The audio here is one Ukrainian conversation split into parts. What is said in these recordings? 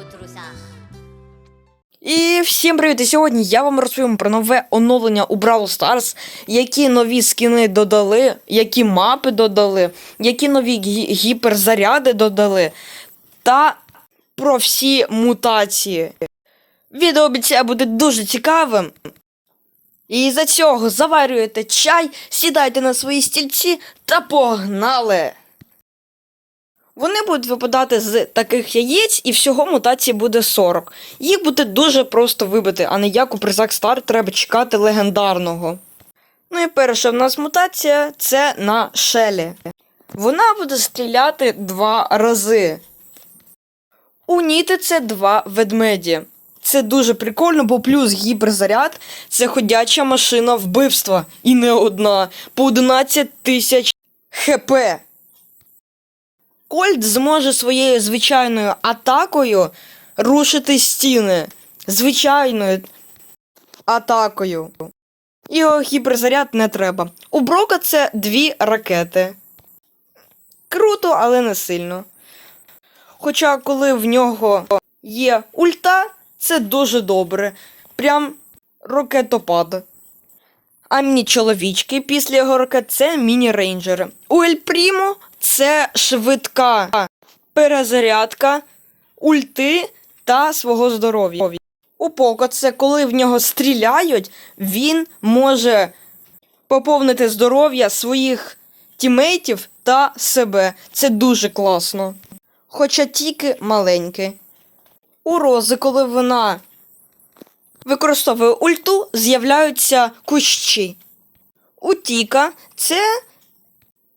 у. І всім привіт! І сьогодні я вам розповім про нове оновлення у Brawl Stars, які нові скіни додали, які мапи додали, які нові гі- гіперзаряди додали, та про всі мутації. Відео обіцяє бути дуже цікавим. І за цього заварюєте чай, сідайте на свої стільці та погнали! Вони будуть випадати з таких яєць, і всього мутацій буде 40. Їх буде дуже просто вибити, а не як у призак Стар треба чекати легендарного. Ну і перша в нас мутація це на Шелі. Вона буде стріляти два рази. У Ніти це два ведмеді. Це дуже прикольно, бо плюс гіперзаряд це ходяча машина вбивства. І не одна. По 11 тисяч хп. Кольт зможе своєю звичайною атакою рушити стіни. Звичайною атакою. Його гіперзаряд не треба. У Брока це дві ракети. Круто, але не сильно. Хоча, коли в нього є ульта, це дуже добре. Прям ракетопад. А міні-чоловічки після ракет це міні-рейнджери. У Ель Прімо це швидка перезарядка, ульти та свого здоров'я. У Поко це коли в нього стріляють, він може поповнити здоров'я своїх тімейтів та себе. Це дуже класно. Хоча тільки маленьке. У Рози, коли вона використовує ульту, з'являються кущі. У Тіка це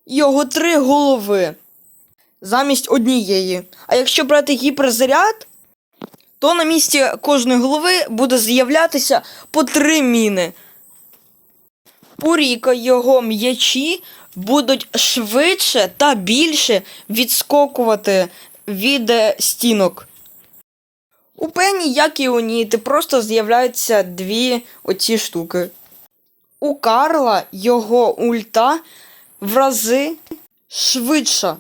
його три голови замість однієї. А якщо брати гіперзаряд, то на місці кожної голови буде з'являтися по три міни. У Ріка його м'ячі будуть швидше та більше відскокувати від е, стінок. У Пені, як і у Ніти, просто з'являються дві оці штуки. У Карла його ульта в рази швидша,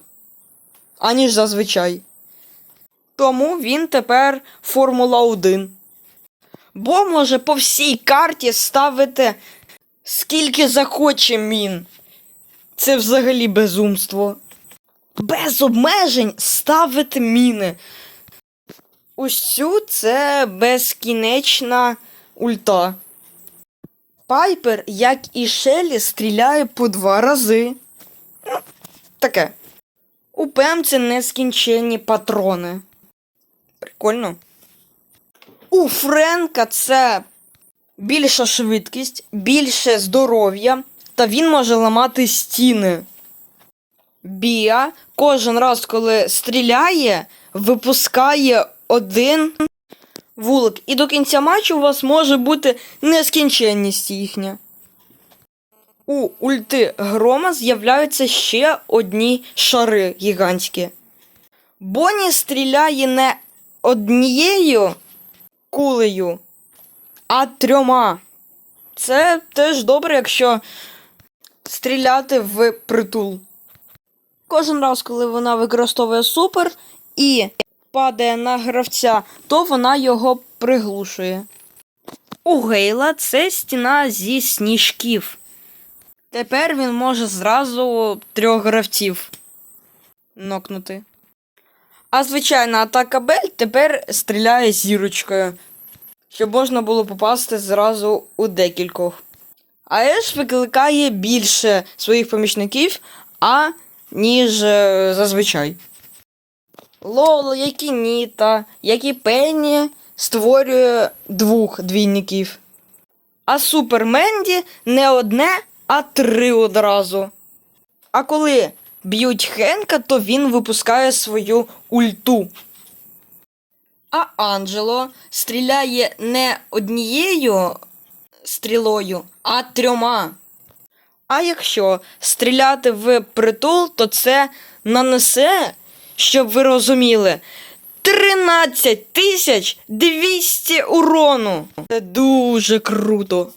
аніж зазвичай. Тому він тепер Формула 1. Бо може по всій карті ставити скільки захоче мін. Це взагалі безумство. Без обмежень ставити міни. Ось цю це безкінечна ульта. Пайпер, як і Шелі, стріляє по два рази. Ну, таке. У Пем це нескінченні патрони. Прикольно. У Френка це більша швидкість, більше здоров'я, та він може ламати стіни. Біа кожен раз, коли стріляє, випускає один вулик. І до кінця матчу у вас може бути нескінченність їхня. У ульти грома з'являються ще одні шари гігантські. Боні стріляє не однією кулею, а трьома. Це теж добре, якщо стріляти в притул. Кожен раз, коли вона використовує супер і падає на гравця, то вона його приглушує. У Гейла це стіна зі сніжків. Тепер він може зразу трьох гравців нокнути. А звичайна атака Бель тепер стріляє зірочкою, щоб можна було попасти зразу у декількох. А Еш викликає більше своїх помічників, а ніж е, зазвичай. Лол, як і Ніта, як і Пенні створює двох двійників. А Супер Менді не одне, а три одразу. А коли б'ють Хенка, то він випускає свою ульту. А Анджело стріляє не однією стрілою, а трьома. А якщо стріляти в притул, то це нанесе, щоб ви розуміли, 13 тисяч 200 урону. Це дуже круто.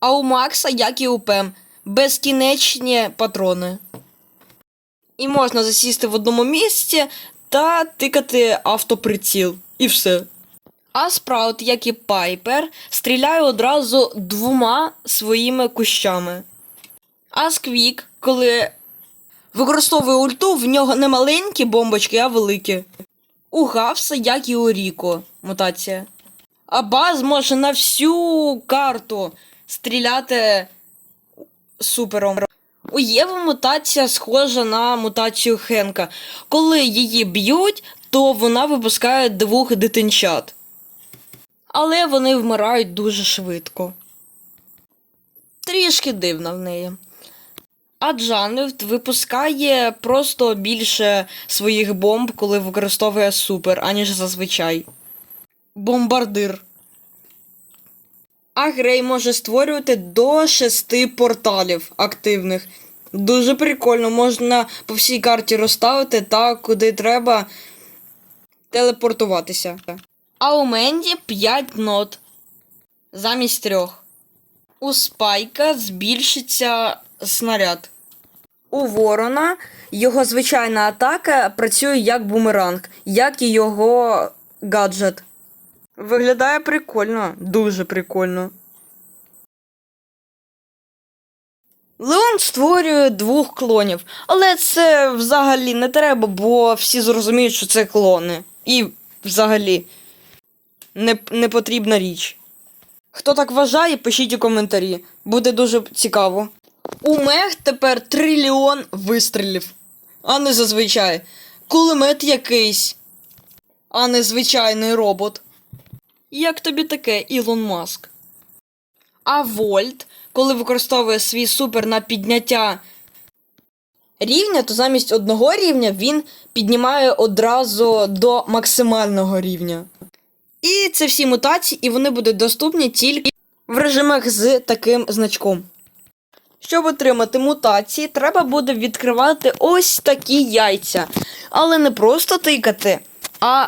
А у Макса, як і у Пем, безкінечні патрони. І можна засісти в одному місці та тикати автоприціл. і все. А Спраут, як і Пайпер, стріляє одразу двома своїми кущами. А Сквік, коли використовує ульту, в нього не маленькі бомбочки, а великі. У Гавса, як і у Ріко, мутація. А Баз може на всю карту стріляти супером. У Єви мутація схожа на мутацію Хенка. Коли її б'ють, то вона випускає двох дитинчат. Але вони вмирають дуже швидко. Трішки дивно в неї. А Джанліфт випускає просто більше своїх бомб, коли використовує супер, аніж зазвичай. Бомбардир. А Грей може створювати до шести порталів активних. Дуже прикольно, можна по всій карті розставити та куди треба телепортуватися. А у Менді 5 нот замість трьох. У Спайка збільшиться снаряд. У Ворона його звичайна атака працює як бумеранг, як і його гаджет. Виглядає прикольно, дуже прикольно. Леон створює двох клонів, але це взагалі не треба, бо всі зрозуміють, що це клони. І взагалі не, не потрібна річ. Хто так вважає, пишіть у коментарі. Буде дуже цікаво. У мех тепер трильйон вистрілів, а не зазвичай. Кулемет якийсь, а не звичайний робот. Як тобі таке, Ілон Маск? А Вольт, коли використовує свій супер на підняття рівня, то замість одного рівня він піднімає одразу до максимального рівня. І це всі мутації, і вони будуть доступні тільки в режимах з таким значком. Щоб отримати мутації, треба буде відкривати ось такі яйця. Але не просто тикати, а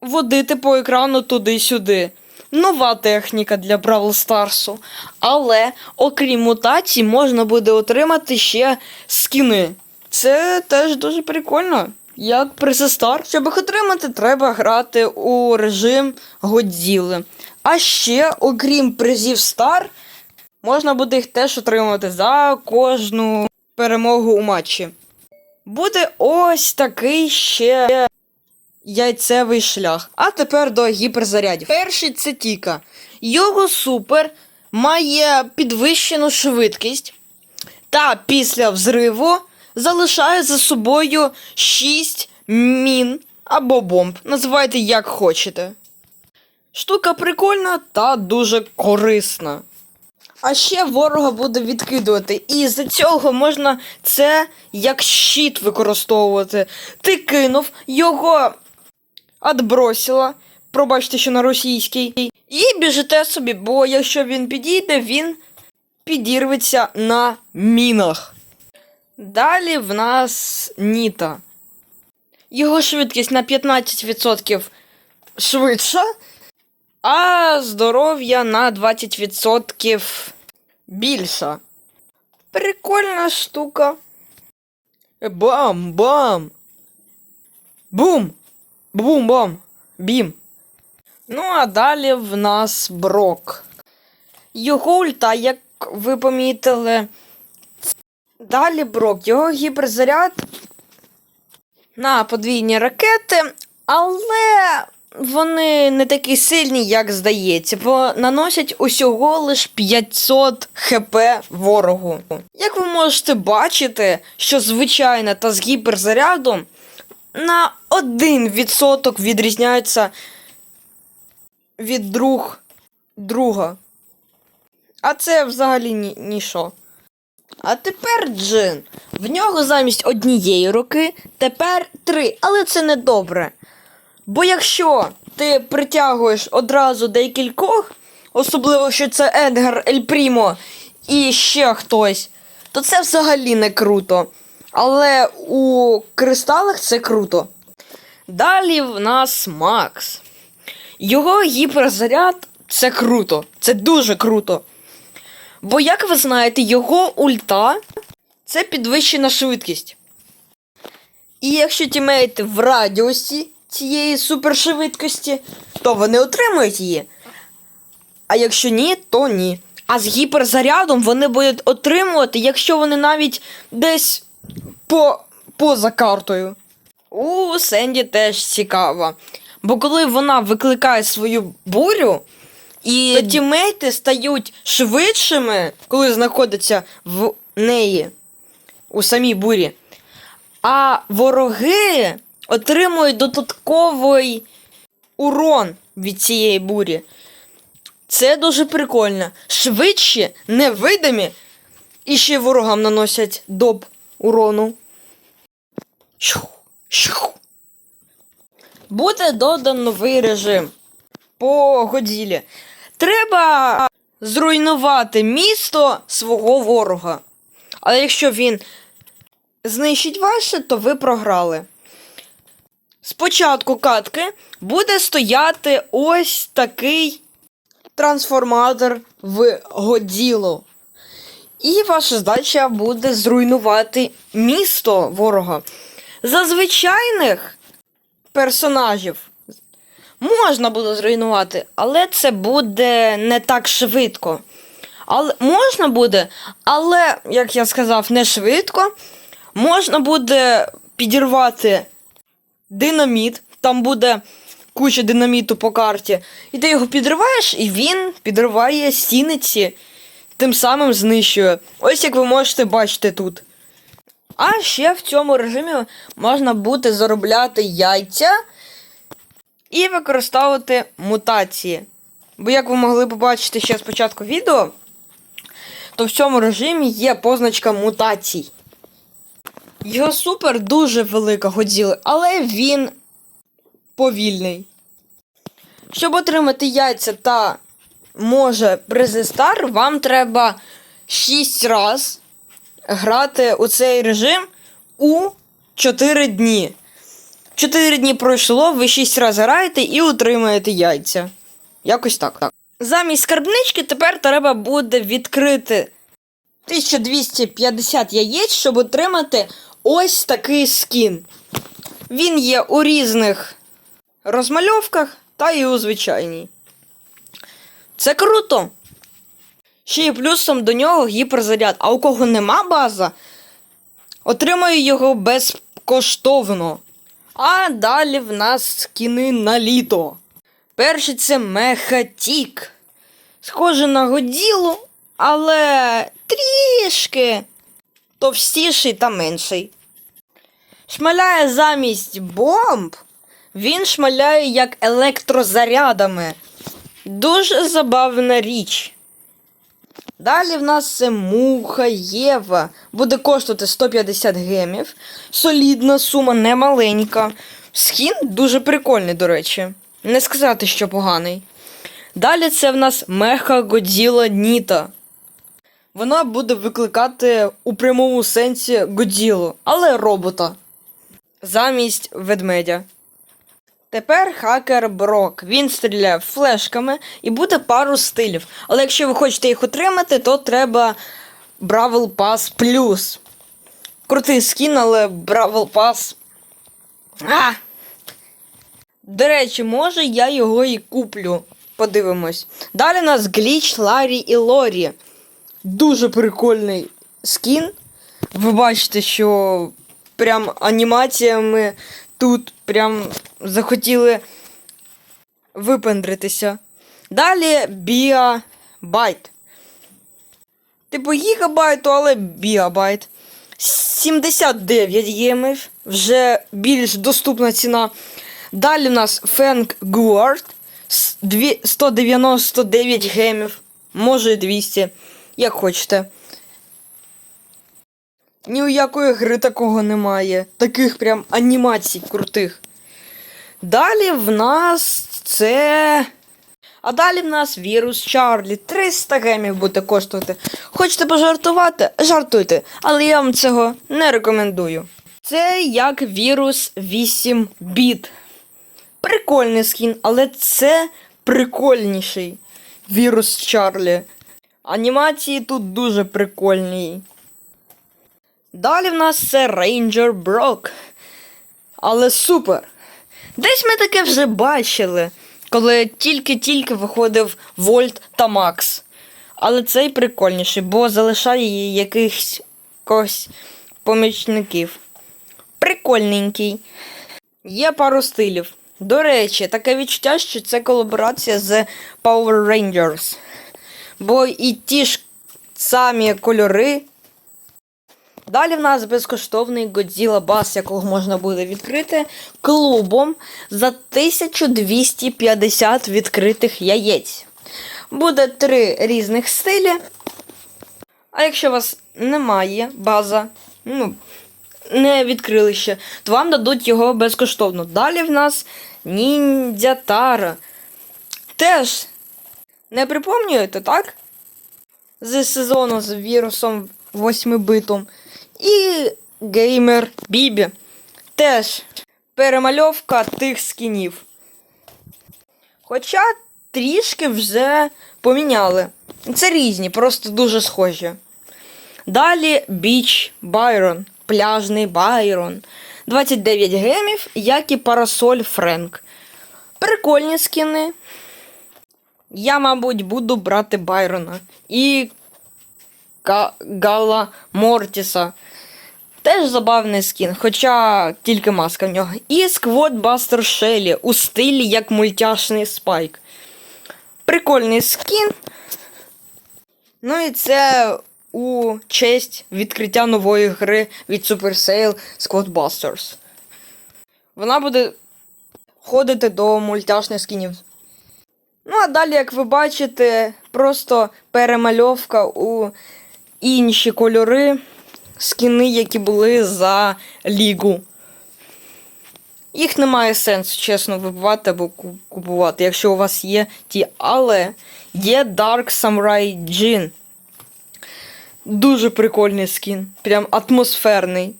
водити по екрану туди-сюди. Нова техніка для Бравл Старсу. Але, окрім мутацій, можна буде отримати ще скіни. Це теж дуже прикольно. Як призи Стар. Щоб їх отримати, треба грати у режим Годзіли. А ще, окрім призів Стар, можна буде їх теж отримати за кожну перемогу у матчі. Буде ось такий ще яйцевий шлях. А тепер до гіперзарядів. Перший це Тіка. Його супер має підвищену швидкість та після взриву залишає за собою 6 мін або бомб. Називайте як хочете. Штука прикольна та дуже корисна. А ще ворога буде відкидувати. І з цього можна це як щит використовувати. Ти кинув, його отбросила. Пробачте, що на російській. І біжите собі, бо якщо він підійде, він підірветься на мінах. Далі в нас Ніта. Його швидкість на 15% швидша, а здоров'я на 20% більша. Прикольна штука. Бам-бам. Бум! Бум-бам! Бім. Ну, а далі в нас Брок. Його ульта, як ви помітили. Далі Брок, його гіперзаряд на подвійні ракети, але вони не такі сильні, як здається, бо наносять усього лиш 500 хп ворогу. Як ви можете бачити, що звичайна та з гіперзарядом на 1% відрізняються від друг друга. А це взагалі ні, ніщо. А тепер Джин. В нього замість однієї руки тепер три, але це не добре. Бо якщо ти притягуєш одразу декількох, особливо що це Едгар Ель Прімо і ще хтось, то це взагалі не круто. Але у кристалах це круто. Далі в нас Макс. Його гіперзаряд це круто. Це дуже круто. Бо, як ви знаєте, його ульта це підвищена швидкість. І якщо тімейти в радіусі цієї супершвидкості, то вони отримують її. А якщо ні, то ні. А з гіперзарядом вони будуть отримувати, якщо вони навіть десь по, поза картою. У Сенді теж цікаво. Бо коли вона викликає свою бурю, і тімейти стають швидшими, коли знаходяться в неї у самій бурі. А вороги отримують додатковий урон від цієї бурі. Це дуже прикольно. Швидші, невидимі, і ще ворогам наносять доп урону. Буде додан новий режим по Годзілі. Треба зруйнувати місто свого ворога. Але якщо він знищить ваше, то ви програли. Спочатку катки буде стояти ось такий трансформатор в Годзілу. І ваша задача буде зруйнувати місто ворога. За звичайних персонажів можна буде зруйнувати, але це буде не так швидко. Але можна буде, але, як я сказав, не швидко. Можна буде підірвати динаміт. Там буде куча динаміту по карті. І ти його підриваєш, і він підриває стіниці, тим самим знищує. Ось як ви можете бачити тут. А ще в цьому режимі можна буде заробляти яйця і використовувати мутації. Бо, як ви могли побачити ще спочатку відео, то в цьому режимі є позначка мутацій. Його супер дуже велика Годзіли, але він повільний. Щоб отримати яйця та може Брезестар, вам треба 6 раз грати у цей режим у 4 дні. 4 дні пройшло, ви 6 разів граєте і отримаєте яйця. Якось так. так. Замість скарбнички тепер треба буде відкрити 1250 яєць, щоб отримати ось такий скін. Він є у різних розмальовках та і у звичайній. Це круто. Ще й плюсом до нього гіперзаряд. А у кого нема база, отримаю його безкоштовно. А далі в нас скіни на літо. Перший це Мехатік. Схоже на Годілу, але трішки товстіший та менший. Шмаляє замість бомб, він шмаляє як електрозарядами. Дуже забавна річ. Далі в нас це муха Єва. Буде коштувати 150 гемів. Солідна сума, не маленька. Скін дуже прикольний, до речі. Не сказати, що поганий. Далі це в нас Меха Годзіла Ніта. Вона буде викликати у прямому сенсі Годзілу, але робота. Замість ведмедя. Тепер хакер Брок. Він стріляє флешками і буде пару стилів. Але якщо ви хочете їх отримати, то треба Бравл Pass Plus. Крутий скін, але Бравл Pass. А! До речі, може я його і куплю. Подивимось. Далі у нас Гліч, Ларі і Лорі. Дуже прикольний скін. Ви бачите, що прям анімаціями тут прям захотіли випендритися. Далі Біабайт. Типу гігабайту, але біабайт. 79 гемів. Вже більш доступна ціна. Далі у нас Фенк Гуард. 199 гемів. Може 200. Як хочете. Ні у якої гри такого немає. Таких прям анімацій крутих. Далі в нас це. А далі в нас вірус Чарлі. 300 гемів буде коштувати. Хочете пожартувати? Жартуйте, але я вам цього не рекомендую. Це як вірус 8 біт. Прикольний скін, але це прикольніший вірус Чарлі. Анімації тут дуже прикольні. Далі в нас це Ranger Брок. Але супер. Десь ми таке вже бачили, коли тільки-тільки виходив Вольт та Макс. Але цей прикольніший, бо залишає якихось помічників. Прикольненький. Є пару стилів. До речі, таке відчуття, що це колаборація з Power Rangers. Бо і ті ж самі кольори. Далі в нас безкоштовний Godzilla Bass, якого можна буде відкрити клубом за 1250 відкритих яєць. Буде три різних стилі. А якщо у вас немає база, ну, не відкрили ще, то вам дадуть його безкоштовно. Далі в нас Ніндзя Тара. Теж не припомнюєте, так? З сезону з вірусом 8 битом. І геймер Бібі. Теж перемальовка тих скінів. Хоча трішки вже поміняли. Це різні, просто дуже схожі. Далі Біч Байрон, пляжний Байрон. 29 гемів, як і парасоль Френк. Прикольні скіни. Я, мабуть, буду брати Байрона. І Га- Гала Мортіса. Теж забавний скін, хоча тільки маска в нього. І Сквот Бастер Шелі у стилі як мультяшний спайк. Прикольний скін. Ну і це у честь відкриття нової гри від Supercell Squad Busters. Вона буде входити до мультяшних скінів. Ну, а далі, як ви бачите, просто перемальовка у інші кольори, скіни, які були за лігу. Їх немає сенсу, чесно, вибивати або купувати, якщо у вас є ті. Але є Dark Samurai Jin. Дуже прикольний скін. Прям атмосферний.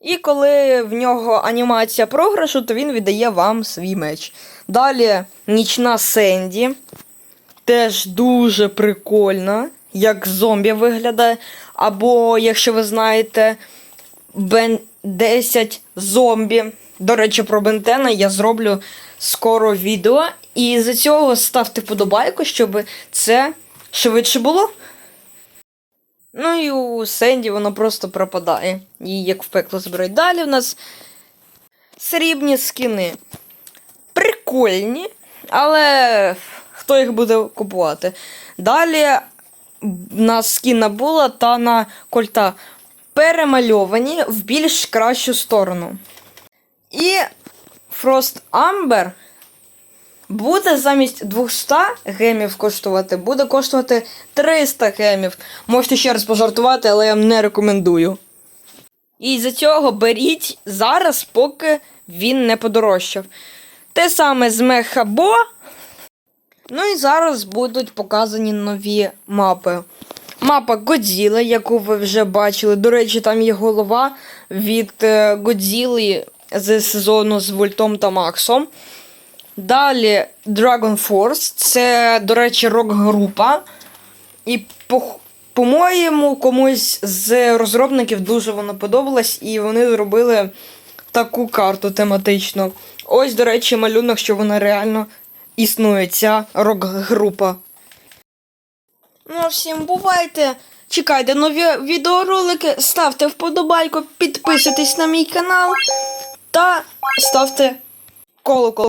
І коли в нього анімація програшу, то він віддає вам свій меч. Далі нічна Сенді. Теж дуже прикольна, як зомбі виглядає. Або, якщо ви знаєте, Бен 10 зомбі. До речі, про Бентена я зроблю скоро відео. І за цього ставте подобайку, щоб це швидше було. Ну і у Сенді воно просто пропадає. Її як в пекло збирають. Далі в нас срібні скіни. Прикольні, але хто їх буде купувати? Далі на була та на кольта перемальовані в більш кращу сторону. І Frost Amber буде замість 200 гемів коштувати, буде коштувати 300 гемів. Можете ще раз пожартувати, але я вам не рекомендую. І за цього беріть зараз, поки він не подорожчав. Те саме з Мехабо. Ну і зараз будуть показані нові мапи. Мапа Годзіли, яку ви вже бачили. До речі, там є голова від е, Годзіли з сезону з Вольтом та Максом. Далі Dragon Force. Це, до речі, рок-група. І по- по-моєму, комусь з розробників дуже вона подобалась, і вони зробили таку карту тематичну. Ось, до речі, малюнок, що вона реально існує, ця рок-група. Ну, всім бувайте. Чекайте нові відеоролики, ставте вподобайку, підписуйтесь на мій канал та ставте колокол.